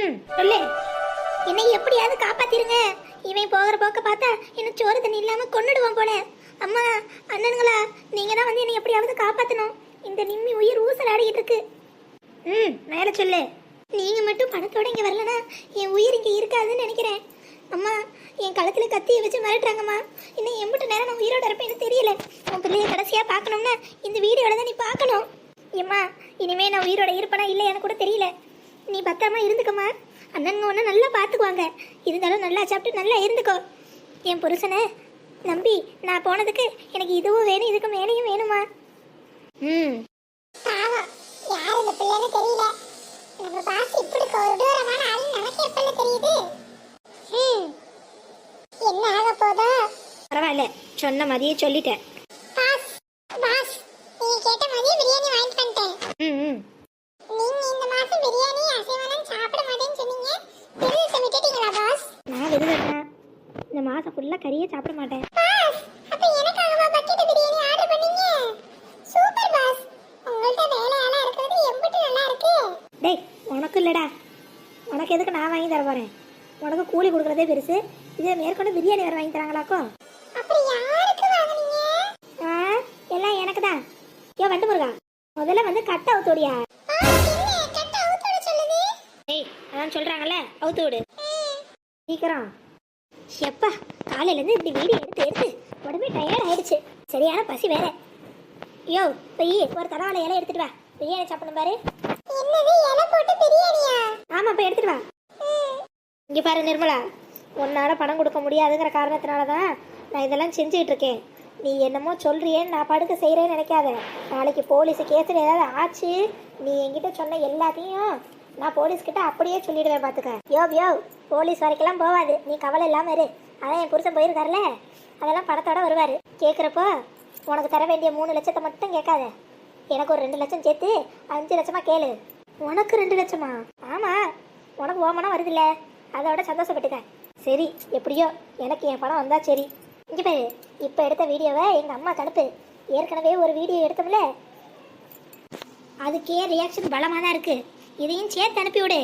ம் சொல்லு. என்னை எப்படியாவது காப்பாத்திருங்க. இவன் போகிற போக்க பார்த்தா இன்னும் சோறு தண்ணி இல்லாம கொன்னுடுவான் போல. அம்மா அண்ணனுங்களா நீங்க தான் வந்து என்னை எப்படியாவது காப்பாத்தணும். இந்த நிம்மி உயிர் ஊசலாடிட்டு இருக்கு. ம் மேல சொல்லு. நீங்க மட்டும் பணத்தோட இங்க வரலனா என் உயிர் இங்க இருக்காதுன்னு நினைக்கிறேன். அம்மா என் கழுத்துல கத்தியை வச்சு மிரட்டுறாங்கம்மா. இன்னும் எம்பிட்டு நேரம் நான் உயிரோட இருப்பேன்னு தெரியல. உன் பிள்ளைய கடைசியா பார்க்கணும்னா இந்த வீடியோட தான் நீ பார்க்கணும். ஏம்மா இனிமே நான் உயிரோட இருப்பேனா இல்லையான்னு கூட தெரியல. நீ பத்திரமா இருந்துக்கம்மா. அண்ணனுங்க ஒன்று நல்லா பார்த்துக்குவாங்க. இருந்தாலும் நல்லா சாப்பிட்டு நல்லா இருந்துக்கோ. என் புருஷனை நம்பி நான் போனதுக்கு எனக்கு இதுவும் வேணும் இதுக்கு மேலேயும் வேணுமா ம். பாவம். யார் இந்த பிள்ளைன்னு தெரியல. நம்ம பாஸ் இப்படி கொடூரமான ஆள் நமக்கு எப்பல தெரியுது. என்ன ஆக போதோ? பரவாயில்ல. சொன்ன மாதிரியே சொல்லிட்டேன் பாஸ் பாஸ் நீங்க கேட்ட மாதிரியே பிரியாணி வாங்கிட்டு வந்துட்டேன் ம் ம் நீங்க இந்த மாசம் பிரியாணி அசைவனம் சாப்பிட மாட்டேன்னு சொன்னீங்க விருது விட்டுட்டீங்களா பாஸ் நான் விருதுனா இந்த மாதம் ஃபுல்லாக கறியே சாப்பிட மாட்டேன் பாஸ் அப்ப எனக்காகவா பக்கெட் பிரியாணி ஆர்டர் பண்ணீங்க சூப்பர் பாஸ் உங்கள்ட்ட வேலையால இருக்கிறது எம்பிட்டு நல்லா இருக்கு டேய் உனக்கு இல்லைடா உனக்கு எதுக்கு நான் வாங்கி தர போகிறேன் உனக்கு கூலி கொடுக்குறதே பெருசு. இதில் மேற்கொண்டு பிரியாணி வேறு வாங்கி தராங்களாக்கோ? எல்லாம் எனக்கு தான் யோ வண்டு முருகா முதல்ல வந்து கட்ட அவுத்தோடியா டேய் அதான் சொல்கிறாங்கல்ல அவுத்து விடு. சீக்கிரம். எப்பா காலையிலேருந்து இப்படி வீடியோ எடுத்து எடுத்து உடம்பே டயர்ட் ஆயிடுச்சு சரியான பசி வேற. யோ போய் ஒரு தடவை இலை எடுத்துட்டு வா. பிரியாணி சாப்பிடணும் பாரு. என்னது இலை போட்டு பிரியாணியா? ஆமா போய் எடுத்துட்டு வா. இங்க பாரு நிர்மலா உன்னால பணம் கொடுக்க முடியாதுங்கிற காரணத்தினால தான் நான் இதெல்லாம் செஞ்சுக்கிட்டு இருக்கேன். நீ என்னமோ சொல்றியேன்னு நான் படுக்க செய்கிறேன்னு நினைக்காத. நாளைக்கு போலீஸ் கேஸில் ஏதாவது ஆச்சு நீ என்கிட்ட சொன்ன எல்லாத்தையும் நான் போலீஸ்கிட்ட அப்படியே சொல்லிடுவேன் பார்த்துக்க யோ யோ போலீஸ் வரைக்கெல்லாம் போகாது நீ கவலை இல்லாமல் இரு. அதான் என் புருஷன் போயிருக்காருல அதெல்லாம் படத்தோட வருவார். கேட்குறப்போ உனக்கு தர வேண்டிய மூணு லட்சத்தை மட்டும் கேட்காத. எனக்கு ஒரு ரெண்டு லட்சம் சேர்த்து அஞ்சு லட்சமா கேளு. உனக்கு ரெண்டு லட்சமா? ஆமா. உனக்கு ஓமனம் வருதுல்ல. அதோட சந்தோஷப்பட்டுக்க சரி எப்படியோ எனக்கு என் பணம் வந்தா சரி. இங்க பாரு இப்போ எடுத்த வீடியோவை எங்க அம்மா அனுப்பு ஏற்கனவே ஒரு வீடியோ எடுத்தோம்ல? அதுக்கே ரியாக்ஷன் பலமாக தான் இருக்கு. இதையும் சேர்த்து அனுப்பி விடு.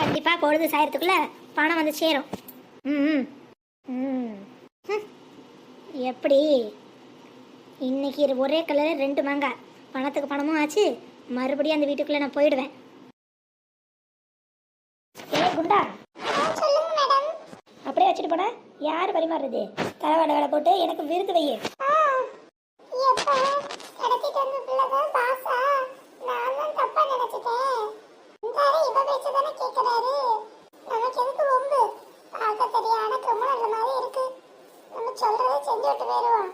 கண்டிப்பா பொழுது சாயறதுக்குள்ள பணம் வந்து சேரும். ம் ம். ம் எப்படி? இன்னைக்கு ஒரே கலர் ரெண்டு மாங்காய் பணத்துக்கு பணமும் ஆச்சு. மறுபடியும் அந்த வீட்டுக்குள்ள நான் போயிடுவேன். ஏ குண்டா. சொல்லுங்க மேடம். அப்படியே வச்சுட்டு போனா யார் பரிமாறுறது தலைவாட வேலை போட்டு எனக்கு விருது வையே. சொல்றதை செஞ்சு விட்டு போயிடுவான்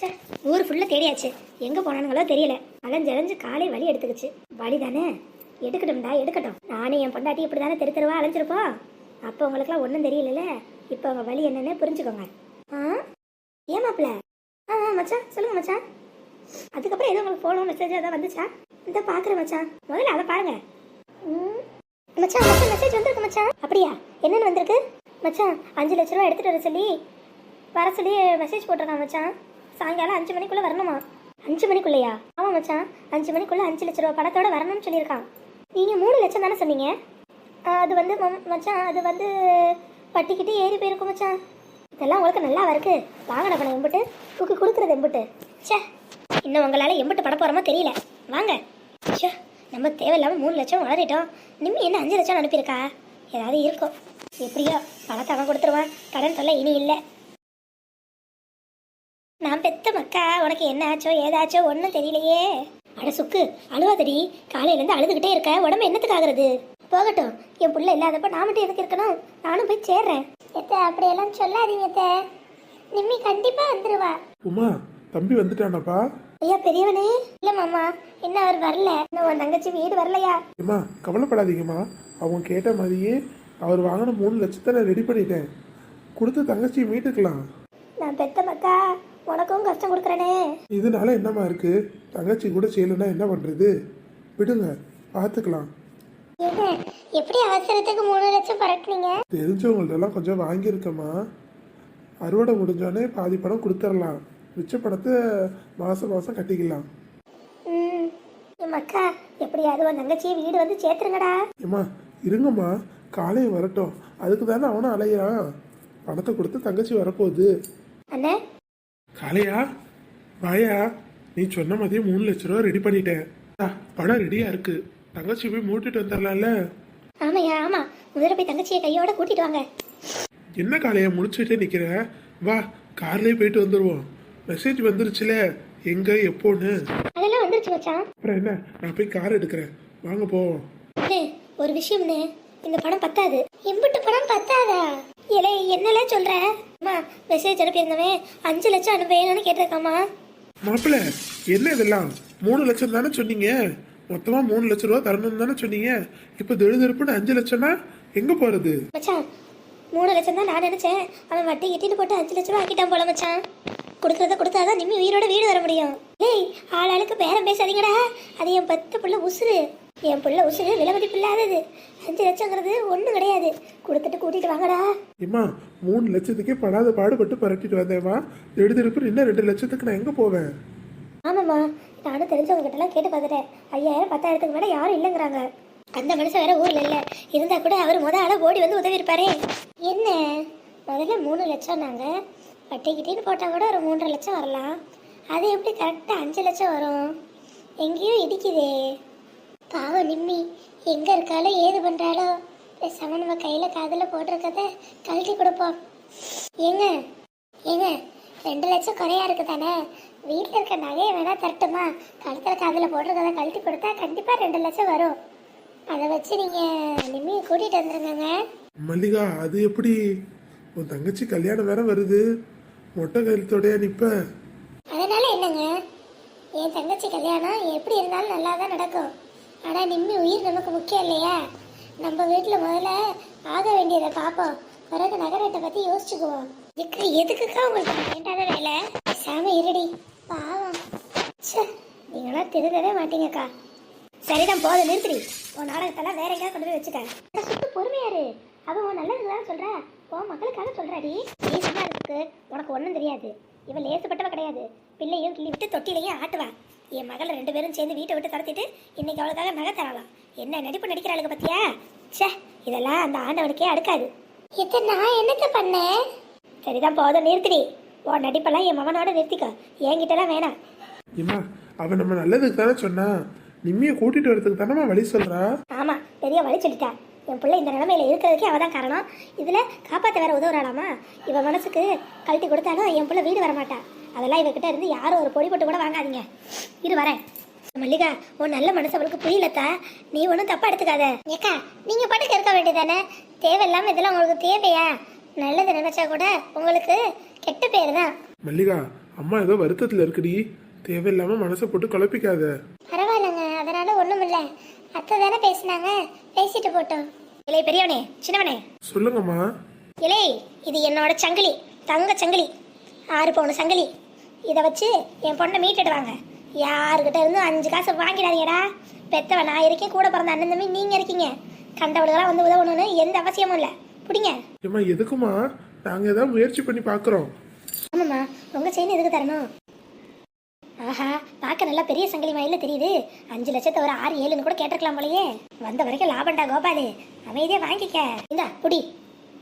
சார் ஊர் ஃபுல்லாக தேடியாச்சு. எங்கே போனானுங்களோ தெரியல. அலைஞ்சலைஞ்சு காலை வலி எடுத்துக்கிச்சு. வலி தானே எடுக்கட்டும்டா எடுக்கட்டும். நானும் என் பொண்டாட்டி இப்படி தானே தெரு தெருவா அலைஞ்சிருப்போம். அப்போ உங்களுக்குலாம் ஒன்றும் தெரியலல்ல? இப்போ உங்கள் வலி என்னன்னு புரிஞ்சுக்கோங்க. ஆ? ஏன் மாப்பிள்ள ஆ ஆ மச்சான் சொல்லுங்க மச்சான். அதுக்கப்புறம் ஏதோ உங்களுக்கு ஃபோனோ மெசேஜ் ஏதாவது வந்துச்சா? இந்த பார்க்குறேன் மச்சான். முதல்ல அதை பாருங்க. ம். மச்சான் மச்சான் மெசேஜ் வந்திருக்கு மச்சான். அப்படியா? என்னென்னு வந்திருக்கு? மச்சான் அஞ்சு லட்ச ரூபா எடுத்துகிட்டு வர சொல்லி வர சொல்லி மெசேஜ் போட்டிருக்கான் மச்சான். சாயங்காலம் அஞ்சு மணிக்குள்ளே வரணுமா? அஞ்சு மணிக்குள்ளையா? ஆமா மச்சான். அஞ்சு மணிக்குள்ளே அஞ்சு லட்ச ரூபா பணத்தோட வரணும்னு சொல்லியிருக்கான். நீங்கள் மூணு லட்சம் தானே சொன்னீங்க? அது வந்து மச்சான் அது வந்து பட்டிக்கிட்டு ஏறி போயிருக்கும் மச்சான். இதெல்லாம் உங்களுக்கு நல்லா இருக்கு வாங்கட பணம் எம்பிட்டு. தூக்கி கொடுக்குறது எம்பிட்டு. ச்சே. இன்னும் உங்களால் எம்பிட்டு பட போறோமோ தெரியல. வாங்க. ச்சே. நம்ம தேவையில்லாமல் மூணு லட்சம் வளரிட்டோம் நிம்மி என்ன அஞ்சு லட்சம் அனுப்பியிருக்கா? ஏதாவது இருக்கும். எப்படியோ பணத்தை அவன் கொடுத்துருவான். கடன் தொல்லை இனி இல்லை. மக்கா உனக்கு என்ன ஆச்சோ ஏதாச்சோ ஒன்றும் தெரியலையே. அட சுக்கு அழுவாதடி. காலையிலேருந்து அழுதுகிட்டே இருக்க. உடம்பு என்னத்துக்கு ஆகுறது? போகட்டும். என் புள்ள இல்லாதப்ப நான் மட்டும் எதுக்கு இருக்கணும்? நானும் போய் சேர்றேன். எத்த அப்படியெல்லாம் சொல்லாதீங்க அத்தை. நிம்மி கண்டிப்பா வந்துருவா. உமா தம்பி வந்துட்டானாப்பா? ஐயா பெரியவனே. இல்லை மாமா. இன்னும் அவர் வரல? இன்னும் உன் தங்கச்சி வீடு வரலையா? ஏம்மா கவலைப்படாதீங்கம்மா. அவங்க கேட்ட மாதிரியே அவர் வாங்கின மூணு லட்சத்தை நான் ரெடி பண்ணிட்டேன். கொடுத்து தங்கச்சியை மீட்டுக்கலாம் நான் பெத்த மக்கா உனக்கும் கஷ்டம் கொடுக்குறேனே. இதனால என்னம்மா இருக்கு? தங்கச்சி கூட செய்யலைன்னா என்ன பண்றது? விடுங்க பார்த்துக்கலாம். என்ன எப்படி அவசரத்துக்கு மூணு லட்சம் பரட்டுனீங்க? தெரிஞ்சவங்கள்ட்டெல்லாம் கொஞ்சம் வாங்கியிருக்கேம்மா. அறுவடை முடிஞ்சோடனே பாதி பணம் கொடுத்துடலாம். மிச்ச பணத்தை மாதம் மாதம் கட்டிக்கலாம். ம். மக்கா எப்படியாவது உன் தங்கச்சியை வீடு வந்து சேர்த்துருங்கடா. ஏம்மா இருங்கம்மா. காலையும் வரட்டும். அதுக்கு தானே அவனும் அலையிறான். பணத்தை கொடுத்து தங்கச்சி வரப்போகுது. அண்ணே காளையா வாயா? நீ சொன்ன மாதிரியே மூணு லட்ச ரூபா ரெடி பண்ணிட்டேன். பணம் ரெடியா இருக்கு. தங்கச்சி போய் மூட்டிட்டு வந்துடலாம்ல? ஆமாய்யா ஆமா. முதல்ல போய் தங்கச்சியை கையோட கூட்டிட்டு வாங்க. என்ன காளையா முடிச்சுட்டே நிக்கிற? வா கார்லயே போயிட்டு வந்துருவோம். மெசேஜ் வந்துருச்சுல. எங்க எப்போன்னு? அதெல்லாம் வந்துருச்சு மச்சான். அப்புறம் என்ன? நான் போய் கார் எடுக்கிறேன். வாங்க போவோம். அண்ணே ஒரு விஷயம்னே இந்த பணம் பத்தாது. இம்புட்டு பணம் பத்தாதா? இலே என்னல சொல்ற? அம்மா மெசேஜ் அனுப்பியிருந்தவன் அஞ்சு லட்சம் அனுப்பேன்னு கேட்டிருக்காமா மாப்பிள்ள என்ன இதெல்லாம்? மூணு லட்சம் தானே சொன்னீங்க? மொத்தமா மூணு லட்ச ரூபா தரணும்னு தானே சொன்னீங்க? இப்போ திடுதிருப்புன்னு அஞ்சு லட்சம்னா எங்க போறது? மச்சான் மூணு லட்சம் தான் நான் நினைச்சேன். அவன் வட்டி கிட்டிட்டு போட்டு அஞ்சு லட்சம் ரூபா ஆக்கிட்டான் போல மச்சான். கொடுக்கறத கொடுத்தாதான் நிம்மி உயிரோட வீடு வர முடியும். ஏய் ஆளாளுக்கு பேரம் பேசாதீங்கடா. அது என் பத்து புள்ள உசுரு என் புள்ள உசுரு விலை மதிப்பு இல்லாதது. அஞ்சு லட்சங்கிறது ஒன்றும் கிடையாது. கொடுத்துட்டு கூட்டிட்டு வாங்கடா. ஏம்மா மூணு லட்சத்துக்கே படாத பாடுபட்டு பரட்டிட்டு வந்தேம்மா. திடுதிருப்பு இன்னும் ரெண்டு லட்சத்துக்கு நான் எங்க போவேன்? ஆமாம்மா நானும் தெரிஞ்சவங்க கிட்டலாம் கேட்டு பார்த்துட்டேன். ஐயாயிரம் பத்தாயிரத்துக்கு மேலே யாரும் இல்லைங்கிறாங்க. அந்த மனுஷன் வேற ஊர்ல இல்ல. இருந்தா கூட அவர் முத ஆளா ஓடி வந்து உதவி இருப்பாரே. என்ன? முதல்ல மூணு லட்சம் நாங்க வட்டிக்கிட்டேன்னு போட்டால் கூட ஒரு மூன்றரை லட்சம் வரலாம். அது எப்படி கரெக்டாக அஞ்சு லட்சம் வரும்? எங்கேயோ இடிக்குதே. பாவம் நிம்மி எங்கே இருக்காளோ ஏது பண்ணுறாளோ பேசாம நம்ம கையில் காதில் போட்டிருக்கத கழட்டி கொடுப்போம். ஏங்க ஏங்க ரெண்டு லட்சம் குறையா இருக்கு தானே வீட்டில் இருக்க நகையை வேணா தரட்டுமா? கழுத்தில் காதில் போட்டிருக்கதை கழட்டி கொடுத்தா கண்டிப்பாக ரெண்டு லட்சம் வரும். அதை வச்சு நீங்கள் நிம்மியை கூட்டிகிட்டு வந்துருங்க மல்லிகா அது எப்படி? உன் தங்கச்சி கல்யாணம் வேற வருது. மொட்டை கழுத்தோடய நிப்ப. அதனால என்னங்க? என் தங்கச்சி கல்யாணம் எப்படி இருந்தாலும் நல்லா தான் நடக்கும். ஆனா நிம்மி உயிர் நமக்கு முக்கியம் இல்லையா? நம்ம வீட்டில் முதல்ல ஆக வேண்டியதை பார்ப்போம். பிறகு நகரத்தை பத்தி யோசிச்சுக்குவோம். இதுக்கு எதுக்குக்கா உங்களுக்கு வேண்டாத வேலை? சாம இருடி. பாவம். ச்சே நீங்களாம் திருந்தவே மாட்டீங்கக்கா. சரிதான் போதும் நிறுத்திடி. உன் நாடகத்தெல்லாம் வேற எங்கேயாவது கொண்டு போய் வச்சுக்க. அட, பொறுமையாரு அவன் உன் நல்லதுதான் சொல்ற. சொல்றா உன் மக்களுக்காக சொல்றாடி இருக்கு உனக்கு ஒன்றும் தெரியாது. இவன் லேசுப்பட்டவ கிடையாது. பிள்ளையும் கிள்ளி விட்டு தொட்டிலையும் ஆட்டுவா என் மகள் ரெண்டு பேரும் சேர்ந்து வீட்டை விட்டு கடத்திட்டு இன்னைக்கு அவளுக்காக நகை தரலாம். என்ன நடிப்பு நடிக்கிறாளுங்க பத்தியா? ச்சே இதெல்லாம் அந்த ஆண்டவனுக்கே அடுக்காது. இதை நான் என்னத்த பண்ணேன்? சரிதான் போதும் நிறுத்திடி. உன் நடிப்பெல்லாம் என் மகனோட நிறுத்திக்கோ. என்கிட்டலாம் வேணாம். ஏம்மா அவன் நம்ம நல்லதுக்கு தானே சொன்னா நிம்மியை கூட்டிட்டு வரதுக்கு தானே வழி சொல்றா? ஆமா பெரிய வழி சொல்லிட்டா. என் பிள்ளை இந்த நிலைமையில இருக்கிறதுக்கே அவ தான் காரணம். இதுல காப்பாத்த வேற உதவுறாளாமா? இவ மனசுக்கு கழட்டி கொடுத்தாலும் என் பிள்ளை வீடு வரமாட்டா. அதெல்லாம் இவகிட்ட இருந்து யாரும் ஒரு பொடி போட்டு கூட வாங்காதீங்க. இரு வரேன். மல்லிகா உன் நல்ல மனசு அவளுக்கு புரியலத்தா? நீ ஒன்றும் தப்பா எடுத்துக்காத. ஏக்கா நீங்க பாட்டுக்கு இருக்க வேண்டியதானே தேவையில்லாம இதெல்லாம் உங்களுக்கு தேவையா? நல்லது நினைச்சா கூட உங்களுக்கு கெட்ட பேர் தான். மல்லிகா அம்மா ஏதோ வருத்தத்துல இருக்குடி. தேவையில்லாம மனசை போட்டு குழப்பிக்காத. பரவாயில்லைங்க. அத்தை தானே பேசினாங்க? பேசிட்டு போட்டோம் இல்லை பெரியவனே சின்னவனே. சொல்லுங்கம்மா. இலே இது என்னோட சங்கிலி தங்க சங்கிலி. ஆறு பவுன் சங்கிலி. இதை வச்சு என் பொண்ணை மீட்டுட்டு வாங்க யாருக்கிட்ட இருந்தும் அஞ்சு காசு வாங்கிடாதீங்கடா. பெத்தவன் நான் இருக்கேன் கூட பிறந்த அண்ணன் தம்பி நீங்க இருக்கீங்க. கண்டவளுக்கெல்லாம் வந்து உதவணும்னு எந்த அவசியமும் இல்லை. பிடிங்க. ஏம்மா எதுக்குமா நாங்க ஏதாவது முயற்சி பண்ணி பாக்குறோம். ஆமாம்மா உங்க செயின் எதுக்கு தரணும்? ஆஹா பார்க்க நல்லா பெரிய சங்கிலி மயில தெரியுது. அஞ்சு லட்சத்தை ஒரு ஆறு ஏழுன்னு கூட கேட்டிருக்கலாம் போலயே. வந்த வரைக்கும் லாபம்டா கோபாலு. அமைதியா வாங்கிக்க. இந்தா புடி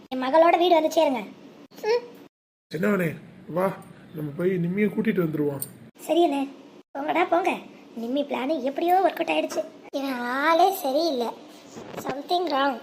என் மகளோட வீடு வந்து சேருங்க. ம். சின்னவனே வா. நம்ம போய் நிம்மியை கூட்டிட்டு வந்துருவோம். சரியண்ணே போங்கடா போங்க. நிம்மி பிளான் எப்படியோ ஒர்க் அவுட் ஆயிடுச்சு. இவன் ஆளே சரியில்லை. Something wrong